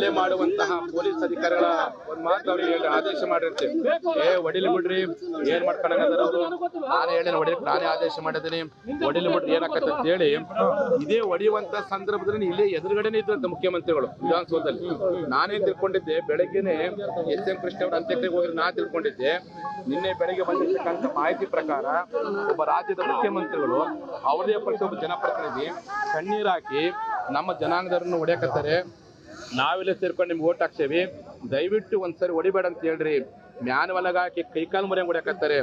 ಹಲ್ಲೆ ಮಾಡುವಂತಹ ಪೊಲೀಸ್ ಅಧಿಕಾರಿಗಳ ಒಂದ್ ಮಾತು ಅವ್ರಿಗೆ ಆದೇಶ ಮಾಡಿರ್ತೀವಿ. ಏ, ಹೊಡಿಲಿ ಬಿಡ್ರಿ, ಏನ್ ಮಾಡ್ಕೊಂಡಾಗದಾರ ಅವರು? ನಾನೇ ಹೇಳಿ ಹೊಡಿ ನಾನೇ ಆದೇಶ ಮಾಡಿದ್ದೀನಿ. ಹೊಡಿಲಿ ಬಿಡ್ರಿ ಏನಾಗತ್ತ ಅಂತ ಹೇಳಿ, ಇದೇ ಒಡಿಯುವಂತ ಸಂದರ್ಭದಲ್ಲಿ ಇಲ್ಲೇ ಎದುರುಗಡೆನೆ ಇದ್ರಂತ ಮುಖ್ಯಮಂತ್ರಿಗಳು ವಿಧಾನಸೌಧದಲ್ಲಿ. ನಾನೇ ತಿಳ್ಕೊಂಡಿದ್ದೆ, ಬೆಳಗ್ಗೆನೆ ಎಸ್ ಎಂ ಕೃಷ್ಣ ಅವರ ಅಂತ್ಯಕ್ರಿಯೆಗೆ ಹೋಗಿ ನಾ ತಿಳ್ಕೊಂಡಿದ್ದೆ. ನಿನ್ನೆ ಬೆಳಗ್ಗೆ ಬಂದಿರ್ತಕ್ಕಂಥ ಮಾಹಿತಿ ಪ್ರಕಾರ ಒಬ್ಬ ರಾಜ್ಯದ ಮುಖ್ಯಮಂತ್ರಿಗಳು, ಅವರದೇ ಪಕ್ಷ ಒಬ್ಬ ಜನಪ್ರತಿನಿಧಿ ಕಣ್ಣೀರಾಕಿ ನಮ್ಮ ಜನಾಂಗದವರನ್ನು ಹೊಡ್ಯಾಕತ್ತಾರೆ. ನಾವೆಲ್ಲ ಸೇರ್ಕೊಂಡು ನಿಮ್ಗೆ ಓಟ್ ಹಾಕ್ಸೇವಿ. ದಯವಿಟ್ಟು ಒಂದ್ಸರಿ ಹೊಡಿಬೇಡ ಅಂತ ಹೇಳ್ರಿ. ಮ್ಯಾನ್ ಹಾಕಿ ಕೈಕಾಲು ಮುರಿಯಂಗ್ ಹೊಡ್ಯಾಕತ್ತಾರೆ.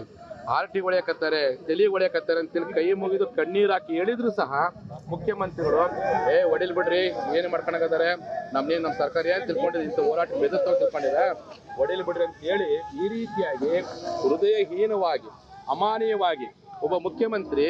ಆರ್ಟಿ ಹೊಡ್ಯಾಕತ್ತಾರೆ, ತಲೆ ಅಂತ ಅಂತೇಳಿ ಕೈ ಮುಗಿದು ಕಣ್ಣೀರು ಹಾಕಿ ಹೇಳಿದ್ರು ಸಹ ಮುಖ್ಯಮಂತ್ರಿಗಳು, ಏ, ಹೊಡಿಲ್ ಬಿಡ್ರಿ, ಏನು ಮಾಡ್ಕೊಂಡಾಗದಾರೆ ನಮ್ನೇನು ನಮ್ಮ ಸರ್ಕಾರ ಏನು ತಿಳ್ಕೊಂಡಿದೆ? ಇಂಥ ಹೋರಾಟ ಬೆದರ್ತಾವ ತಿಳ್ಕೊಂಡಿದೆ. ಹೊಡಿಲ್ ಬಿಡ್ರಿ ಅಂತ ಹೇಳಿ ಈ ರೀತಿಯಾಗಿ ಹೃದಯಹೀನವಾಗಿ, ಅಮಾನೀಯವಾಗಿ ಒಬ್ಬ ಮುಖ್ಯಮಂತ್ರಿ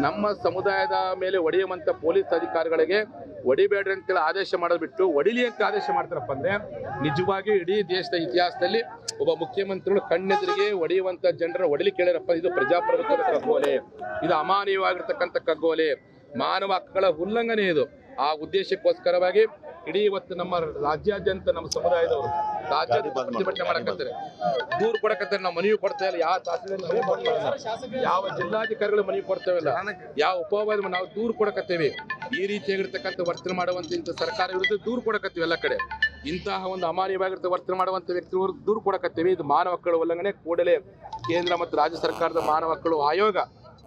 ನಮ್ಮ ಸಮುದಾಯದ ಮೇಲೆ ಹೊಡೆಯುವಂಥ ಪೊಲೀಸ್ ಅಧಿಕಾರಿಗಳಿಗೆ ಹೊಡಿಬೇಡ್ರಿ ಅಂತೇಳಿ ಆದೇಶ ಮಾಡೋದು ಬಿಟ್ಟು ಹೊಡಿಲಿ ಅಂತ ಆದೇಶ ಮಾಡ್ತಾರಪ್ಪ ಅಂದ್ರೆ ನಿಜವಾಗಿ ಇಡೀ ದೇಶದ ಇತಿಹಾಸದಲ್ಲಿ ಒಬ್ಬ ಮುಖ್ಯಮಂತ್ರಿಗಳು ಕಣ್ಣೆದುರಿಗೆ ಹೊಡೆಯುವಂಥ ಜನರ ಹೊಡಿಲಿ ಕೇಳಿರಪ್ಪ. ಇದು ಪ್ರಜಾಪ್ರಭುತ್ವದ ಕಗ್ಗೋಲೆ. ಇದು ಅಮಾನವೀಯವಾಗಿರ್ತಕ್ಕಂಥ ಕಗ್ಗೋಲೆ. ಮಾನವ ಹಕ್ಕುಗಳ ಉಲ್ಲಂಘನೆ ಇದು. ಆ ಉದ್ದೇಶಕ್ಕೋಸ್ಕರವಾಗಿ ಇಡೀ ಇವತ್ತು ನಮ್ಮ ರಾಜ್ಯಾದ್ಯಂತ ನಮ್ಮ ಸಮುದಾಯದವರು ರಾಜ್ಯದ ಪ್ರತಿಭಟನೆ ಮಾಡಕತ್ತಾರೆ. ದೂರ ಕೊಡಕತ್ತಾರೆ ನಾವು ಮನವಿ ಕೊಡ್ತಾ ಇಲ್ಲ ಯಾವ ತಹಸೀಲ್ದಾರ್ ಮನವಿ ಕೊಡ್ತಾ ಯಾವ ಜಿಲ್ಲಾಧಿಕಾರಿಗಳು ಮನವಿ ಕೊಡ್ತೇವಿಲ್ಲ ಯಾವ ಉಪವಾದ ನಾವು ದೂರ ಕೊಡಕತ್ತೇವೆ. ಈ ರೀತಿಯಾಗಿರ್ತಕ್ಕಂಥ ವರ್ತನೆ ಮಾಡುವಂತ ಇಂಥ ಸರ್ಕಾರ ವಿರುದ್ಧ ದೂರ ಕೊಡಕತ್ತೀವಿ ಎಲ್ಲ ಕಡೆ. ಇಂತಹ ಒಂದು ಅಮಾನ್ಯವಾಗಿರ್ತ ವರ್ತನೆ ಮಾಡುವಂತ ವ್ಯಕ್ತಿಗಳು ದೂರ ಕೊಡಕತ್ತೇವೆ. ಇದು ಮಾನವ ಮಕ್ಕಳ ಉಲ್ಲಂಘನೆ. ಕೂಡಲೇ ಕೇಂದ್ರ ಮತ್ತು ರಾಜ್ಯ ಸರ್ಕಾರದ ಮಾನವ ಮಕ್ಕಳು ಆಯೋಗ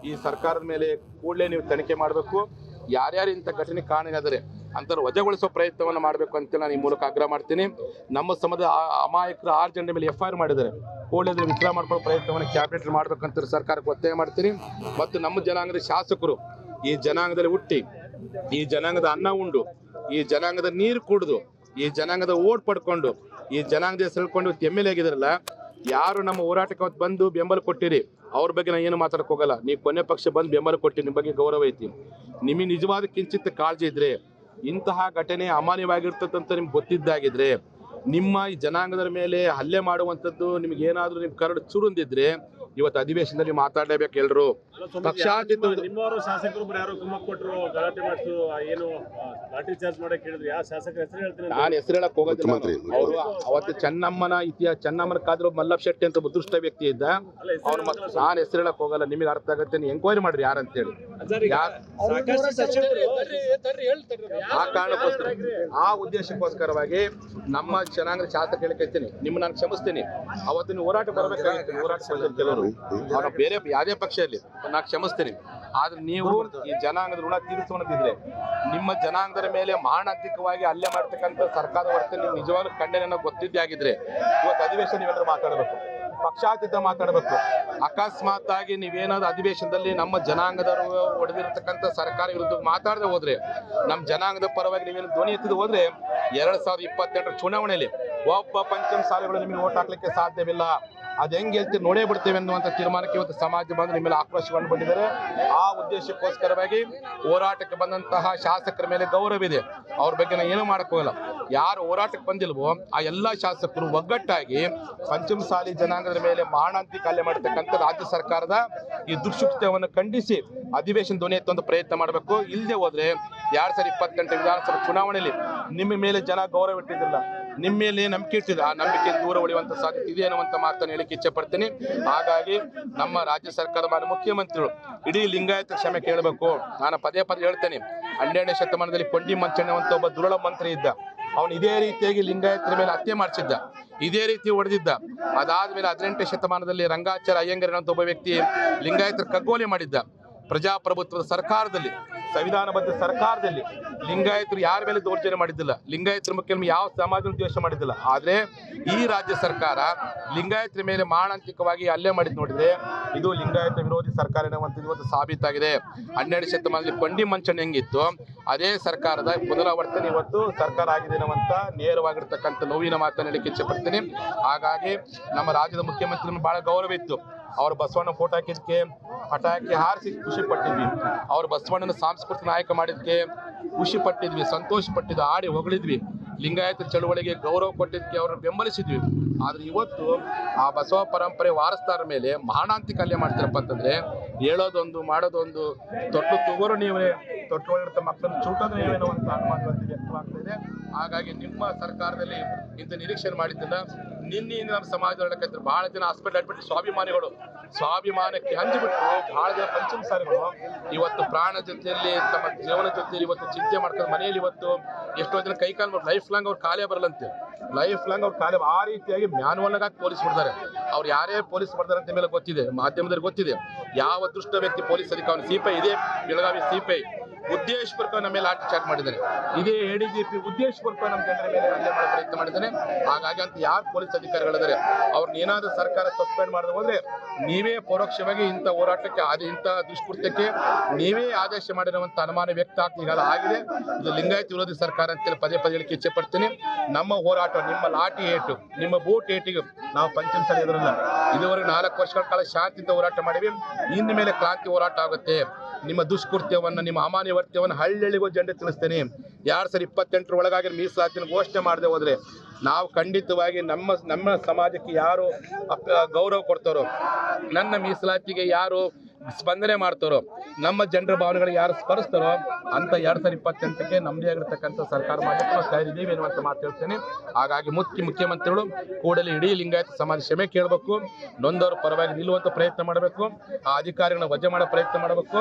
ಈ ಸರ್ಕಾರದ ಮೇಲೆ ಕೂಡಲೇ ನೀವು ತನಿಖೆ ಮಾಡಬೇಕು. ಯಾರ್ಯಾರು ಇಂಥ ಘಟನೆ ಕಾರಣರಾದರೆ ಅಂಥವ್ರು ವಜಾಗೊಳಿಸೋ ಪ್ರಯತ್ನವನ್ನು ಮಾಡಬೇಕು ಅಂತ ನಾನು ಈ ಮೂಲಕ ಆಗ್ರಹ ಮಾಡ್ತೀನಿ. ನಮ್ಮ ಸಮದ ಅಮಾಯಕರು ಆರು ಜನರ ಮೇಲೆ ಎಫ್ ಐ ಆರ್ ಮಾಡಿದ್ದಾರೆ. ಕೂಡಲೇ ವಿಚಾರ ಮಾಡ್ಕೊಳ್ಳೋ ಪ್ರಯತ್ನವನ್ನು ಕ್ಯಾಬಿನೆಟ್ ಮಾಡ್ಬೇಕಂತ ಸರ್ಕಾರಕ್ಕೆ ಒತ್ತಾಯ ಮಾಡ್ತೀನಿ. ಮತ್ತು ನಮ್ಮ ಜನಾಂಗದ ಶಾಸಕರು ಈ ಜನಾಂಗದಲ್ಲಿ ಹುಟ್ಟಿ, ಈ ಜನಾಂಗದ ಅನ್ನ ಉಂಡು, ಈ ಜನಾಂಗದ ನೀರು ಕುಡಿದು, ಈ ಜನಾಂಗದ ಓಟ್ ಪಡ್ಕೊಂಡು, ಈ ಜನಾಂಗದ ಸೆಳ್ಕೊಂಡು ಎಂ ಎಲ್ ಎ ಆಗಿದಾರಲ್ಲ, ಯಾರು ನಮ್ಮ ಹೋರಾಟಕ್ಕೆ ಅವತ್ತು ಬಂದು ಬೆಂಬಲ ಕೊಟ್ಟಿರಿ, ಅವ್ರ ಬಗ್ಗೆ ನಾನು ಏನು ಮಾತಾಡಕ್ಕೆ ಹೋಗಲ್ಲ. ನೀವು ಕೊನೆ ಪಕ್ಷ ಬಂದು ಬೆಂಬಲ ಕೊಟ್ಟಿರಿ ನಿಮ್ಮ ಬಗ್ಗೆ ಗೌರವ ಐತಿ. ನಿಮಗೆ ನಿಜವಾದ ಕಿಂಚಿತ್ ಕಾಳಜಿ ಇದ್ರೆ ಇಂತಹ ಘಟನೆ ಅಮಾನ್ಯವಾಗಿರ್ತದಂತ ನಿಮ್ಗೆ ಗೊತ್ತಿದ್ದಾಗಿದ್ರೆ, ನಿಮ್ಮ ಈ ಜನಾಂಗದ ಮೇಲೆ ಹಲ್ಲೆ ಮಾಡುವಂಥದ್ದು ನಿಮ್ಗೆ ಏನಾದ್ರೂ ನಿಮ್ ಕರಡು ಚುರುಂದಿದ್ರೆ ಇವತ್ತು ಅಧಿವೇಶನದಲ್ಲಿ ಮಾತಾಡಲೇಬೇಕು ಎಲ್ರು. ಪಕ್ಷಾತೀತ ನಿಮ್ಮವರು ಶಾಸಕರು ಯಾರು ಕುಮ್ಮಕ್ ಕೊಟ್ಟರು ಗಲಾಟೆ ಮಾಡಿದ್ರು ಏನು ಲಾಠಿ ಚಾರ್ಜ್ ಮಾಡಕ್ ಹೇಳಿದ್ರು. ಯಾವ ಶಾಸಕರ ಹೆಸರು ಹೇಳ್ತೀನಿ ನಾನು ಹೆಸರು ಹೇಳಕ್ ಹೋಗೋದಿಲ್ಲ ಅವರು ಅವತ್ತು ಚೆನ್ನಮ್ಮನ ಇತಿಹಾಸ ಚೆನ್ನಮ್ಮನ ಕಾದ್ರು ಮಲ್ಲಪ್ಪ ಶೆಟ್ಟಿ ಅಂತ ಉದೃಷ್ಟ ವ್ಯಕ್ತಿ ಇದ್ದ. ಅವ್ನು ನಾನು ಹೆಸರು ಹೇಳಕ್ ಹೋಗಲ್ಲ ನಿಮಗೆ ಅರ್ಥ ಆಗುತ್ತೆ ನೀವು ಎಂಕ್ವೈರಿ ಮಾಡ್ರಿ ಯಾರಂತೇಳಿ ಯಾರ್ ಸಚಿವರು ಆ ಕಾರಣಕ್ಕೋಸ್ಕರ ಆ ಉದ್ದೇಶಕ್ಕೋಸ್ಕರವಾಗಿ ನಮ್ಮ ಜನಾಂಗದ ಶಾಸಕ ಹೇಳಿಕೈತೀನಿ ನಿಮ್ಮ ನಾನು ಕ್ಷಮಿಸ್ತೀನಿ. ಅವತ್ತಿನ ನೀವು ಹೋರಾಟ ಬರಬೇಕಾಗಿತ್ತು. ಹೋರಾಟ ಕೆಲವರು ಅವ್ರ ಬೇರೆ ಯಾವುದೇ ಪಕ್ಷ ಇರಲಿ. ನಾನು ಕ್ಷಮಿಸ್ತೀನಿ. ಆದ್ರೆ ನೀವು ಈ ಜನಾಂಗದ ಋಣ ತೀರಿಸುವಂತಿದ್ರೆ ನಿಮ್ಮ ಜನಾಂಗದ ಮೇಲೆ ಮಾರಣಾಂತಿಕವಾಗಿ ಹಲ್ಲೆ ಮಾಡ್ತಕ್ಕಂಥ ಸರ್ಕಾರದ ವರ್ತನೆ ನೀವು ನಿಜವಾಗ್ಲೂ ಖಂಡನೆ ಗೊತ್ತಿದ್ದೇ ಆಗಿದ್ರೆ ಇವತ್ತು ಅಧಿವೇಶನ ನೀವೆಲ್ಲರೂ ಮಾತಾಡಬೇಕು. ಪಕ್ಷಾತೀತ ಮಾತಾಡಬೇಕು. ಅಕಸ್ಮಾತ್ ಆಗಿ ನೀವೇನಾದ್ರು ಅಧಿವೇಶನದಲ್ಲಿ ನಮ್ಮ ಜನಾಂಗದವರು ಒಡೆದಿರ್ತಕ್ಕಂಥ ಸರ್ಕಾರ ವಿರುದ್ಧ ಮಾತಾಡದೆ ಹೋದ್ರೆ ನಮ್ಮ ಜನಾಂಗದ ಪರವಾಗಿ ನೀವೇನು ಧ್ವನಿ ಎತ್ತಿದ ಹೋದ್ರೆ ಎರಡ್ ಸಾವಿರದ ಇಪ್ಪತ್ತೆಂಟರ ಚುನಾವಣೆಯಲ್ಲಿ ಒಬ್ಬ ಪಂಚಮ ಸಾಲಿಗಳು ನಿಮಗೆ ಓಟ್ ಹಾಕ್ಲಿಕ್ಕೆ ಸಾಧ್ಯವಿಲ್ಲ. ಅದ್ ಹೆಂಗೆ ಹೇಳ್ತೀವಿ ನೋಡೇ ಬಿಡ್ತೇವೆ ಅನ್ನುವಂಥ ತೀರ್ಮಾನಕ್ಕೆ ಇವತ್ತು ಸಮಾಜ ಬಂದು ನಿಮ್ಮೆಲ್ಲ ಆಕ್ರೋಶವನ್ನು ಬಂದಿದ್ದಾರೆ. ಆ ಉದ್ದೇಶಕ್ಕೋಸ್ಕರವಾಗಿ ಹೋರಾಟಕ್ಕೆ ಬಂದಂತಹ ಶಾಸಕರ ಮೇಲೆ ಗೌರವ ಇದೆ. ಅವ್ರ ಬಗ್ಗೆ ನಾನು ಏನೂ ಮಾಡಕ್ ಹೋಗಲ್ಲ ಯಾರು ಹೋರಾಟಕ್ಕೆ ಬಂದಿಲ್ವೋ ಆ ಎಲ್ಲ ಶಾಸಕರು ಒಗ್ಗಟ್ಟಾಗಿ ಪಂಚಮಸಾಲಿ ಜನಾಂಗದ ಮೇಲೆ ಮಾರಣಾಂತಿಕ ಹಲ್ಲೆ ಮಾಡತಕ್ಕಂಥ ರಾಜ್ಯ ಸರ್ಕಾರದ ಈ ದುಷ್ಕೃತ್ಯವನ್ನು ಖಂಡಿಸಿ ಅಧಿವೇಶನ ಧ್ವನಿ ಎತ್ತೊಂದು ಪ್ರಯತ್ನ ಮಾಡಬೇಕು. ಇಲ್ಲದೆ ಹೋದ್ರೆ ಎರಡ್ ಸಾವಿರದ ಇಪ್ಪತ್ತೆಂಟು ವಿಧಾನಸಭಾ ಚುನಾವಣೆಯಲ್ಲಿ ನಿಮ್ಮ ಮೇಲೆ ಜನ ಗೌರವ ಇಟ್ಟಿದ್ದಿಲ್ಲ. ನಿಮ್ಮ ಮೇಲೆ ನಂಬಿಕೆ ಇಟ್ಟಿದೆ ಆ ನಂಬಿಕೆ ದೂರ ಉಳಿಯುವಂತ ಸಾಧ್ಯತೆ ಇದೆ ಅನ್ನುವಂತ ಮಾತನ್ನು ಹೇಳಿಕೆ ಇಚ್ಛೆ ಪಡ್ತೀನಿ. ಹಾಗಾಗಿ ನಮ್ಮ ರಾಜ್ಯ ಸರ್ಕಾರದ ಮಾನ್ಯ ಮುಖ್ಯಮಂತ್ರಿಗಳು, ಇಡೀ ಲಿಂಗಾಯತ ಕ್ಷಮೆ ಕೇಳಬೇಕು. ನಾನು ಪದೇ ಪದೇ ಹೇಳ್ತೇನೆ ಹನ್ನೆರಡನೇ ಶತಮಾನದಲ್ಲಿ ಪಂಡಿ ಮಂಚಣ್ಣ ಅಂತ ಒಬ್ಬ ದುರಳ ಮಂತ್ರಿ ಇದ್ದ. ಅವನು ಇದೇ ರೀತಿಯಾಗಿ ಲಿಂಗಾಯತರ ಮೇಲೆ ಹತ್ಯೆ ಮಾಡಿಸಿದ್ದ. ಇದೇ ರೀತಿ ಹೊಡೆದಿದ್ದ. ಅದಾದ್ಮೇಲೆ ಹದಿನೆಂಟನೇ ಶತಮಾನದಲ್ಲಿ ರಂಗಾಚಾರ ಅಯ್ಯಂಗರ್ ಅಂತ ಒಬ್ಬ ವ್ಯಕ್ತಿ ಲಿಂಗಾಯತರ ಕಗ್ಗೋಲೆ ಮಾಡಿದ್ದ. ಪ್ರಜಾಪ್ರಭುತ್ವದ ಸರ್ಕಾರದಲ್ಲಿ, ಸಂವಿಧಾನಬದ್ಧ ಸರ್ಕಾರದಲ್ಲಿ. ಲಿಂಗಾಯತರು ಯಾರ ಮೇಲೆ ದೌರ್ಜನ್ಯ ಮಾಡಿದ್ದಿಲ್ಲ. ಲಿಂಗಾಯತರ ಮುಖ್ಯ ಯಾವ ಸಮಾಜ ದ್ವೇಷ ಮಾಡಿದ್ದಿಲ್ಲ. ಆದ್ರೆ ಈ ರಾಜ್ಯ ಸರ್ಕಾರ ಲಿಂಗಾಯತರ ಮೇಲೆ ಮಾರಣಾಂತಿಕವಾಗಿ ಹಲ್ಲೆ ಮಾಡಿದ್ ನೋಡಿದ್ರೆ ಇದು ಲಿಂಗಾಯತ ವಿರೋಧಿ ಸರ್ಕಾರ ಇವತ್ತು ಸಾಬೀತಾಗಿದೆ. ಹನ್ನೆರಡು ಶತಮಾನದಲ್ಲಿ ಕೊಂಡಿ ಮಂಚನ ಹೆಂಗಿತ್ತು, ಅದೇ ಸರ್ಕಾರದ ಪುನರಾವರ್ತನೆ ಇವತ್ತು ಸರ್ಕಾರ ಆಗಿದೆ ಅನ್ನುವಂತ ನೇರವಾಗಿರ್ತಕ್ಕಂಥ ನೋವಿನ ಮಾತನ್ನು ಇಚ್ಛೆ ಪಡ್ತೀನಿ ಹಾಗಾಗಿ ನಮ್ಮ ರಾಜ್ಯದ ಮುಖ್ಯಮಂತ್ರಿ ಬಹಳ ಗೌರವ ಇತ್ತು. ಅವ್ರ ಬಸವಣ್ಣ ಫೋಟೋ ಹಾಕಿದ್ಕೆ ಪಟಾಕಿ ಹಾರಿಸಿ ಖುಷಿ ಪಟ್ಟಿದ್ವಿ. ಅವ್ರ ಬಸವಣ್ಣನ ಸಾಂಸ್ಕೃತಿಕ ನಾಯಕ ಮಾಡಿದ್ಕೆ ಖುಷಿ ಪಟ್ಟಿದ್ವಿ ಸಂತೋಷ ಪಟ್ಟಿದ್ವಿ ಆಡಿ ಹೊಗಳಿದ್ವಿ. ಲಿಂಗಾಯತ ಚಳುವಳಿಗೆ ಗೌರವ ಕೊಟ್ಟಿದ್ದಕ್ಕೆ ಅವ್ರನ್ನ ಬೆಂಬಲಿಸಿದ್ವಿ. ಆದ್ರೆ ಇವತ್ತು ಆ ಬಸವ ಪರಂಪರೆ ವಾರಸ್ತಾರ ಮೇಲೆ ಮಹಾನಾಂತಿ ಕಲ್ಯ ಮಾಡ್ತಾರಪ್ಪ ಅಂತಂದ್ರೆ, ಹೇಳೋದೊಂದು, ಮಾಡೋದೊಂದು, ತೊಟ್ಟು ತೊಗೋರು ನೀವೇ, ತೊಟ್ಟು ಒಳಗಿರ್ತ ಮಕ್ಕಳನ್ನು ಚೂಟೋದು ನೀವೇನೋ ಅಂತ ಅನುಮಾನ ಇವತ್ತು ವ್ಯಕ್ತವಾಗ್ತಾ ಇದೆ. ಹಾಗಾಗಿ ನಿಮ್ಮ ಸರ್ಕಾರದಲ್ಲಿ ಇಂಥ ನಿರೀಕ್ಷೆ ಮಾಡಿದ್ದಿಲ್ಲ ನಿನ್ನೆಯಿಂದ ನಮ್ಮ ಸಮಾಜದೊಳಗೆ ಬಹಳ ಜನ ಹಾಸ್ಪಿಟಲ್ ಅಡ್ಮಿಟ್ ಸ್ವಾಭಿಮಾನಿಗಳು. ಸ್ವಾಭಿಮಾನಕ್ಕೆ ಹಂಚಿಬಿಟ್ಟು ಬಹಳ ಜನ ಪಂಚಮ ಸಾರಿಗಳು ಇವತ್ತು ಪ್ರಾಣ ಜೊತೆಯಲ್ಲಿ ತಮ್ಮ ಜೀವನ ಜೊತೆಯಲ್ಲಿ ಇವತ್ತು ಚಿಂತೆ ಮಾಡ್ಕೊಂಡು ಮನೆಯಲ್ಲಿ ಇವತ್ತು ಎಷ್ಟೋ ಜನ ಕೈ ಕಾಲು ಲೈಫ್ ಲಾಂಗ್ ಅವ್ರು ಕಾಲೇ ಬರಲ್ಲಂತೆ ಲೈಫ್ ಲಾಂಗ್ ಅವ್ರು ಕಾಲೇ ಆ ರೀತಿಯಾಗಿ ಮ್ಯಾನ್ವಲ್ ಆಗಿ ಪೊಲೀಸ್ ಬಿಡ್ತಾರೆ. ಅವ್ರು ಯಾರೇ ಪೊಲೀಸ್ ಬರ್ತಾರೆ ಅಂತ ಮೇಲೆ ಗೊತ್ತಿದೆ, ಮಾಧ್ಯಮದಲ್ಲಿ ಗೊತ್ತಿದೆ. ಯಾವ ದುಷ್ಟ ವ್ಯಕ್ತಿ ಪೊಲೀಸ್ ಅಧಿಕಾರಿ ಸಿಪಿಐ ಇದೆ, ಬೆಳಗಾವಿ ಸಿಪಿಐ ಉದ್ದೇಶಪೂರ್ವಕ ನಮ್ಮ ಮೇಲೆ ಚಾರ್ಜ್ ಮಾಡಿದ್ದಾನೆ ಇದೇ ಎಡಿಜಿಪಿ ಉದ್ದೇಶಪೂರ್ವಕ ನಮ್ಮ ಜನರ ಮೇಲೆ ಹಲ್ಲೆ ಮಾಡೋ ಪ್ರಯತ್ನ ಮಾಡಿದ್ದಾನೆ. ಹಾಗಾಗಿ ಅಂತ ಯಾರು ಪೊಲೀಸ್ ಅಧಿಕಾರಿಗಳಿದ್ದಾರೆ ಅವ್ರನ್ನ ಏನಾದರೂ ಸರ್ಕಾರ ಸಸ್ಪೆಂಡ್ ಮಾಡಿದ್ರು ಹೋದ್ರೆ ನೀವೇ ಪರೋಕ್ಷವಾಗಿ ಇಂಥ ಹೋರಾಟಕ್ಕೆ ಆದ, ಇಂಥ ದುಷ್ಕೃತ್ಯಕ್ಕೆ ನೀವೇ ಆದೇಶ ಮಾಡಿರುವಂಥ ಅನುಮಾನ ವ್ಯಕ್ತ ಆಗ್ತಾ ಈಗಾಗಲೇ ಆಗಿದೆ. ಇದು ಲಿಂಗಾಯತ್ ವಿರೋಧಿ ಸರ್ಕಾರ ಅಂತೇಳಿ ಪದೇ ಪದೇ ಹೇಳಿಕೆ ಇಚ್ಛೆ ಪಡ್ತೀನಿ. ನಮ್ಮ ಹೋರಾಟ ನಿಮ್ಮ ಲಾಠಿ ಏಟು, ನಿಮ್ಮ ಬೂಟ್ ಏಟಿಗೆ ನಾವು ಪಂಚಮ ಸಲ ಎದುರಲ್ಲ ಇದುವರೆಗೆ ನಾಲ್ಕು ವರ್ಷಗಳ ಕಾಲ ಶಾಂತಿಯಿಂದ ಹೋರಾಟ ಮಾಡಿವಿ. ಇನ್ನು ಮೇಲೆ ಕ್ರಾಂತಿ ಹೋರಾಟ ಆಗುತ್ತೆ. ನಿಮ್ಮ ದುಷ್ಕೃತ್ಯವನ್ನು, ನಿಮ್ಮ ಅಮಾನ್ಯವರ್ತ್ಯವನ್ನು ಹಳ್ಳಿಗೂ ಜಂಡೆ ತಿಳಿಸ್ತೇನೆ. ಯಾರು ಸರ್ ಇಪ್ಪತ್ತೆಂಟರ ಒಳಗಾಗಿ ಮೀಸಲಾತಿನ ಘೋಷಣೆ ಮಾಡದೆ ಹೋದ್ರೆ, ನಾವು ಖಂಡಿತವಾಗಿ ನಮ್ಮ ನಮ್ಮ ಸಮಾಜಕ್ಕೆ ಯಾರು ಗೌರವ ಕೊಡ್ತಾರೋ, ನನ್ನ ಮೀಸಲಾತಿಗೆ ಯಾರು ಸ್ಪಂದನೆ ಮಾಡ್ತಾರೋ, ನಮ್ಮ ಜನರ ಭಾವನೆಗಳಿಗೆ ಯಾರು ಸ್ಪರಿಸ್ತಾರೋ ಅಂತ ಎರಡ್ ಸಾವಿರದ ಇಪ್ಪತ್ತೆಂಟಕ್ಕೆ ನಮ್ಮದೇ ಆಗಿರ್ತಕ್ಕಂಥ ಸರ್ಕಾರ ಮಾಡಕ್ಕೆ ನಾವು ತಯಾರಿದ್ದೀವಿ ಅನ್ನುವಂಥ ಮಾತು ಹೇಳ್ತೇನೆ. ಹಾಗಾಗಿ ಮುಖ್ಯ ಮುಖ್ಯಮಂತ್ರಿಗಳು ಕೂಡಲೇ ಇಡೀ ಲಿಂಗಾಯತ ಸಮಾಜ ಕ್ಷಮೆ ಕೇಳಬೇಕು, ನೊಂದವರ ಪರವಾಗಿ ನಿಲ್ಲುವಂಥ ಪ್ರಯತ್ನ ಮಾಡಬೇಕು, ಆ ಅಧಿಕಾರಿಗಳನ್ನ ವಜೆ ಮಾಡೋ ಪ್ರಯತ್ನ ಮಾಡಬೇಕು.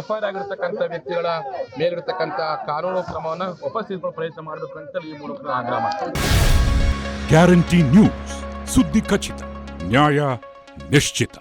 ಎಫ್ ಐ ಆರ್ ಆಗಿರ್ತಕ್ಕಂಥ ವ್ಯಕ್ತಿಗಳ ಮೇಲಿರ್ತಕ್ಕಂಥ ಕಾನೂನು ಕ್ರಮವನ್ನು ವಾಪಸ್ ತೆಗೆದುಕೊಳ್ಳೋ ಪ್ರಯತ್ನ ಮಾಡಬೇಕು ಅಂತ ಈ ಮೂಲಕ ಆಗ್ರಹ ಮಾಡ್ತೀನಿ. ಗ್ಯಾರಂಟಿ ನ್ಯೂಸ್ ಸುದ್ದಿ ಖಚಿತ ನ್ಯಾಯ ನಿಶ್ಚಿತ